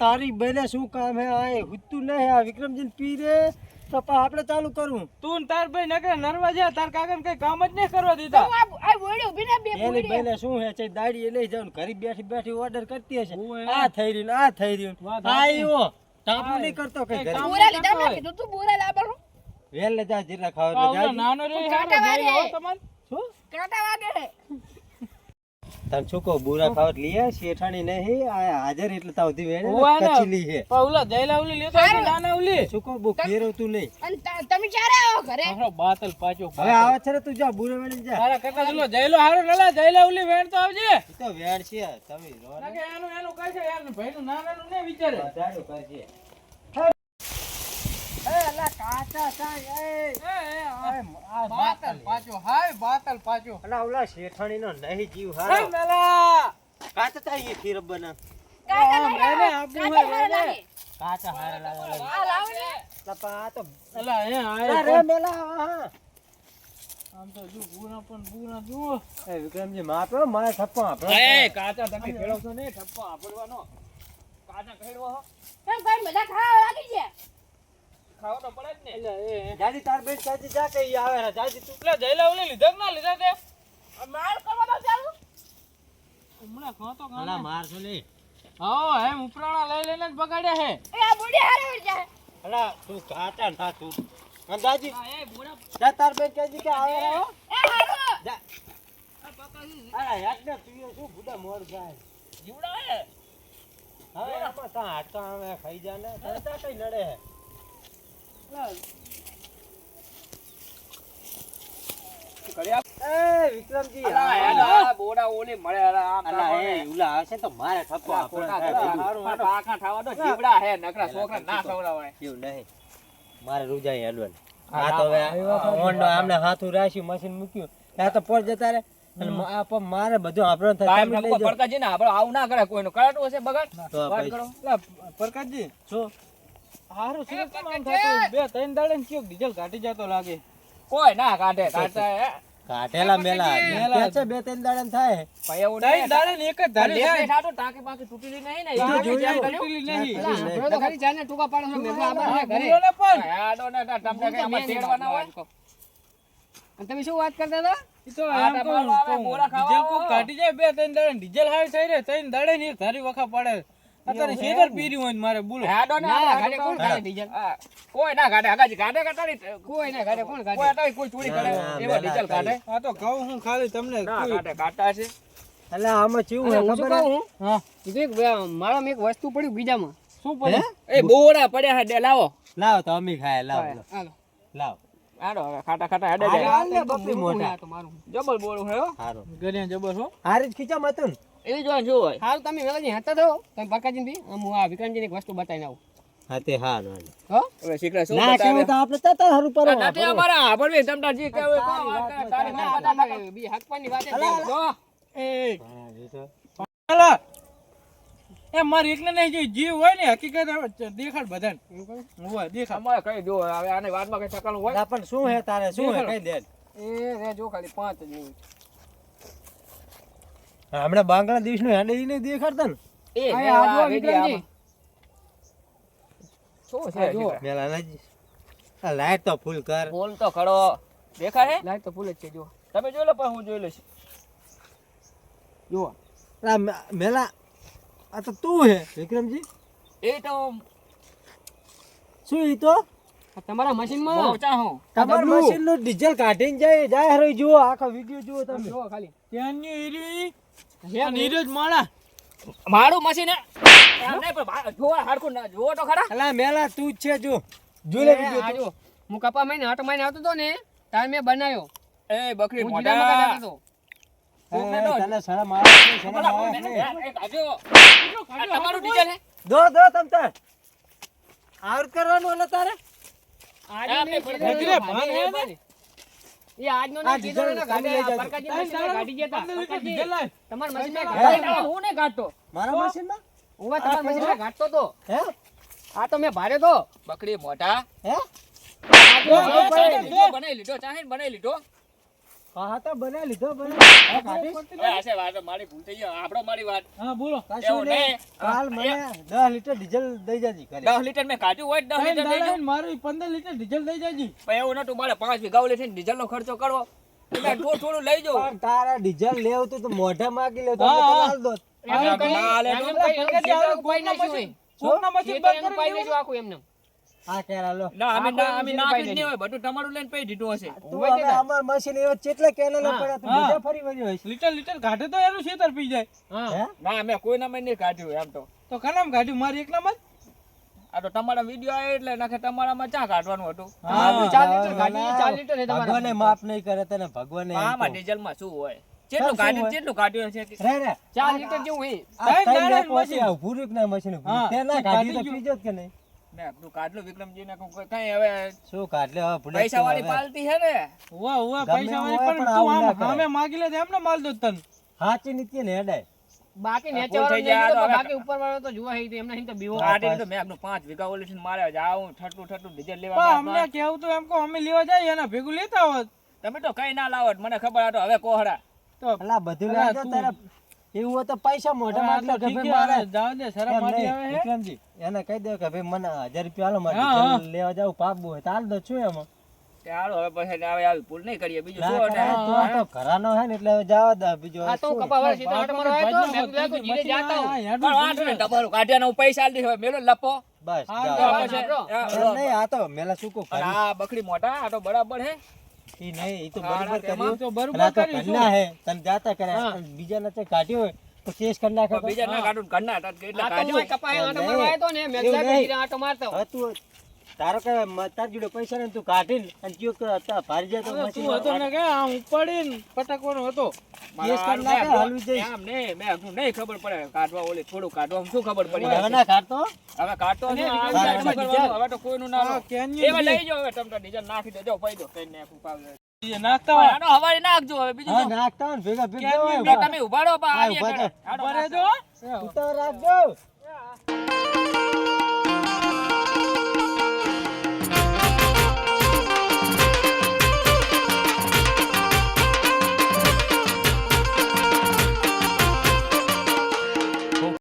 તારી બેને શું કામ હે? આ હુતું નહીં આ વિક્રમજીન પી રે. તો આપણે ચાલુ કરવું તું ને તાર ભાઈ નકર નરવા જા તાર કાકાને કઈ કામ જ નહીં કરવા દીધા. આ બોડી બિના ને બે એની બેને શું હે? છે દાડી લઈ જાવ ઘરે બેઠી બેઠી ઓર્ડર કરતી હશે. આ થઈ રહ્યું આ થઈ રહ્યું. વાત આ સાચી. ઈવો ટાપુ નહીં કરતો કઈ ઘરે? બોરા લીધા નાખી મેં તું બોરા લાવવાનું વેલ જા જીરા ખાવ એટલે નાનો રે તું જઈ વાગે. શું? કાંટા વાગે. તને શું કહું બુરા ખાવત લીએ શેઠાણી નહીં આ હાજર એટલે તાવ ધી વેણે ને. હે. પણ ઓલા જયલા ઓલી લેતો હોય ને નાના ઓલી. શું કહું બહુ ફેરવતું નહીં. અન તમે ક્યારે આવો ઘરે? હારો બાતલ પાછો હવે આવે છે તું જા બુરે વેણે જા. તારા કરતા જલો જયલો હારો નલા જયલા ઓલી વેણ તો આવજે. તો વેણ છે તમે રો ને. નકે એનું એનું કહે છે યાર ભાઈનું નાનાનું ને વિચારે. બધાનું કરજે. વિક્રમજી માપો મારે થપ્પો આપણો કાચા તમે ખેડવશો ને ઠપ્પો આપડવાનો કાચા ખેડવો કેમ કોઈ બધા ખાવા લાગી છે? ખાવો તો પડે જ ને. જાજી તાર બેન જાજી જા કે આવે રે જાજી તું એટલે જયલા ઓલી લીધા ના લીધા તે? માર કરવાનો ચાલુ હમણાં તો અલા માર છો લે હા હે ઉપરાણા લઈ લઈને જ બગાડ્યા હે. એ આ બુડી હારે ઉડ જા અલા તું કાચા ના તું. અંદાજી હા એ બુડા જા તાર બેન કેજી કે આવે રે હો. એ હારો. જા. અરે યાદ ને તું શું બુડા મોર જાય. જીવડા હે? હવે આપા તા હાડકા આવે ખાઈ જા ને તને તા કઈ નડે હે. મારે ઠપકો આપણને થાય ભેગું. એવું નહીં. મારે રૂજાઈ હેડવાનું આ તો હવે આમને હાથું રાખ્યું મશીન મૂક્યું. આ તો પર જતા રે અને મ- આ પણ મારે બધું આપણને થાય તમે લઈ જાઓ. તો પછી. પ્રકાશજી શું? હારું શું કેમ આમ થતું? બે ત્રણ દાડે ને કયો ડીઝલ ઘાટી જતો લાગે? કાઢેલા મેલા. મેલા. છે બે ત્રણ દાડા થાય. ત્રણ દાડે ને એક જ ધારે થાય. એ તો જોયું. તૂટેલી નહીં. અલા, નહીં. તો ખાલી જાને ટૂંકા પાડો છો. મેં આ બાર ઘરે. આડો ને પણ. અને તમે શું વાત કરતા હતા. ડીઝલ કોઈ કાઢી જાય બે ત્રણ દાડે ડીઝલ હાઈ થઈ રે ત્રણ દાડે ને એક ધારી વખા પડે. અત્યારે શેતર પીરી હોય મારે બોલો. ના ગાડે કોણ ગાડે ડીઝલ કોઈ ના ગાડે આગાજી ગાડે કાઢે કોઈ ના ગાડે કોણ કોઈ કોઈ ચોરી કરે એવા ડીઝલ કાઢે? આ તો કહું હું ખાલી તમને કોઈ- કાઢે કાટા છે. એટલે આમાં કેવું હે ખબર હે? હા? એક મારામાં એક વસ્તુ પડ્યું બીજામાં. શું પડ્યું? એ બોરા પડ્યા હે લાવો લાવો. લાવ તો અમી ખાય લાવો લાવ. હાલો. લાવ. આડો હવે ખાટા ખાટા હેડે હાલે, જાય. હાલે, બકરી મોટા. આ તો બોલું હે હો. હારું. ગરિયા જબલ હો. હારી જ ખીચામાં હતું જોવાનું શું હોય? હાલ તમે વેલાજી હતા તો તમે બકાજી બી આમ હું આ વિક્રમજીની એક વસ્તુ બતાવીને આવું. હા તે હારું હારું. હો? હવે શીખરા શું ના કેવું તો આપણે તતા હરુ પર નથી અમારા આપણ બી તમતા જી કે તારી ના, બી હકવાની વાત વાતે. જો. એ હાલા. એ મારે એકને નહીં જોઈ જીવ હોય ને હકીકત દેખાડ બધાને. હોય દેખાડ. અમારે કઈ જો હવે આને વાતમાં કઈ ઠકાણું હોય? પણ શું હે તારે? શું હે? કઈ દે. એ રે જો ખાલી પાંચ જ મિનિટ. હમણાં બાંગ્લાદેશનું હેડે નહીં દેખાડતા ને. એ આ વિક્રમજી. શું છે જો. શીખરે? મેલા નાજી આ લાઈટ તો ફૂલ કર. બોલ તો ખડો. દેખાય હે લાઈટ તો ફૂલ જ છે જો તમે જોઈ લો પણ હું જોઈ લઈશ. જો આ મેલા આ તો તું હે વિક્રમજી. એ તો શું ઈ તો? તમારા મશીનમાં બહુ ચાહું મશીનનું ડીઝલ કાઢીને જાય જાય હરો જુઓ આખો વિડિયો જુઓ તમે. જો ખાલી. ત્યાંની આ નીરજ માણા મારું મશીન હે. એમ નહીં પણ ભા- જોવા હરખું ના જોવો તો ખરા. અલા મેલા તું જ છે જો જો લે એ, વિડિયો આ જો હું કપા મહિને આટો મહિને આવતો હતો ને તાર મેં બનાવ્યો. એ બકરી મોઢા. જીરામાં તને શરમ આવે શરમ આવે તમારું ડીઝલ હે? દો દો તમ આવૃત કરવાનું એટલે તારે? આજે ભાન હે. એ આજનો કીધું ગાડી પરકાજી ગાડી જતા. તમારા હે? ગાડી હું ને કાઢતો મારા મશીનમાં હું તમારા મશીનમાં ગાંઠતો તો? હે? આ તો મેં ભારે તો બકરી મોટા. હે? બનાવી લીધો ચાહે બનાવી લીધો. હા હા તો બનાવી લીધો બનાવી હા, કાઢીશ. હવે હશે વાત મારી ભૂલ થઈ ગઈ આપણો મારી વાત હા બોલો કશું નહીં. નહીં. કાલ મને દસ લીટર ડીઝલ દઈ જજે લીટર મેં કાઢ્યું હોય લીટર જાઉં. ને મારું પંદર લિટર ડીઝલ થઈ જાજી પણ એવું નતું મારે પાંચ વીઘા ઓલે થઈને ડીઝલનો ખર્ચો કરવો તો થોડું થોડું લઈ જાઉં પણ તારા ડીઝલ લેવું તો મોઢા માગી લેવું તો હા, અમે તને હા. આલ દોત. એમનેમ કરી- ના, લે તો. એમનેમ કરી- એમનેમ ખેતર ખેતર ઉપાડી નાખ્યું હોય. કોકના મશીન ખેતર બંધ કરી આખું એમનેમ. આ કેરા લો. ના અમે ના અમે છે નાખ્યું જ હોય બધું તમારું લઈને પઈ દીધું હશે તું હવે અમાર મશીન એવો ચેટલા કેનાલો હા. પડ્યા તું બીજા ફરી વળ્યો હોઈશ. લીટર લીટર કાઢે તો એનું ખેતર પી જાય હા. ના મેં કોઈના મેં નહીં કાઢ્યું એમ તો તો કનામ કાઢ્યું મારી એકલામાં જ? આ તો તમારા વીડિયો આવે એટલે નાખે તમારામાં ચા કાઢવાનું હતું હા. આપણે ચાર જવાનું લીટર કાઢી, ના. લીટર ભગવાને માફ નહીં કરે તને ભગવાને એમ આમાં કહું. ડીઝલમાં શું હોય કેટલું કાઢ્યું હોય? કાઢ્યું છે રે રે ચાર લીટર જેવું મશીન. આ ના મશીન. તે ના કાઢી તો પીજો જ કે નહીં મેં તું કાઢલું વિક્રમજીને કઈ હવે શું કાઢલે? હવે પૈસા વાળી પાલતી છે ને? ઉવા, ઉવા, પૈસા વાળી પણ તું આમ ના માગી લે તો એમને માલ દો તન. હાચી નીતિ ને હેડે બાકી આ વાળો થઈ જાય, તો બાકી ઉપર વાળો તો જોવા હે તો એમને તો બીવો. કાઢીને તો મેં આપનો 5 વીઘા ઓલી છે. મારે જાઉં ઠટુ ઠટુ ડીઝલ લેવા પણ અમને કેવું તો એમ કો અમે લેવા જાય એના ભેગું લેતા હોત. તમે તો કઈ ના લાવો મને ખબર હતો હવે કોહડા. તો અલા બધું લાવ તો તું- તારે એવું હોય તો પૈસા મોઢા આ માં કે ભાઈ મારે જાવ દે શરમ એમ આવે હે? વિક્રમજી એને કહી દે કે ભાઈ મને 1000 રૂપિયા આલો મારે લેવા જાવ પાકવું હોય તો દો છું એમાં? કે હવે પછી હવે આવી ભૂલ નહીં કરીએ. બીજું શું કરાય, અને- તું આ તો ઘરાનો હે ને એટલે હવે જવા દે. બીજું આ તો કપા વાળા સીધા આટો મારવા આવ્યો તો, મેં કીધું લાગો જાતા હું. પણ વાંધો નહીં, તમારું કાઢ્યાને હું પૈસા આલી. હવે મેલો લપો. બસ નહીં, આ તો આ બકરી મોટા આ તો બરાબર હે. ઈ નહીં ઈ તો હા, બરોબર તેમાં કર્યું તો બરોબર કર્યું, ઘરના હે તન જાતા કરે બીજા નતે કાઢ્યો હોય તો કેસ કર નાખે બીજા ના કાઢું ને ઘરના હતા એટલે કાઢ્યો તો કાઢ્યું. હું કપા એ આટો નહીં. તો ને, મેં સાહેબ આટો મારતો હું. તારો કે તાર જોડે પૈસા ને તું કાઢીને અને કયો કે હતા ભારી જાય તો મશીન તું હતો ને કે આમ ઉપાડીને પટકવાનો હતો. કેસ કરી મેં નાખે, હાલવી જઈશ. એમ નહીં, મેં આપણું નહીં ખબર પડે. કાઢવા ઓલી થોડું કાઢવા શું ખબર પડી? હવે ના કાઢતો? હવે કાઢતો ને આ. હવે તો કોઈનું ના. આ એમાં લઈ જાઓ હવે તમે તો ડીઝલ નાખી દેજો પૈ દો. કઈ ને. એ નાખતા હોય. આનો હવારે નાખજો હવે બીજું હા નાખતા હોય ભેગા ભેગા કેમ હોય ઊભા. તમે ઊભા પા તું તો રાખજો.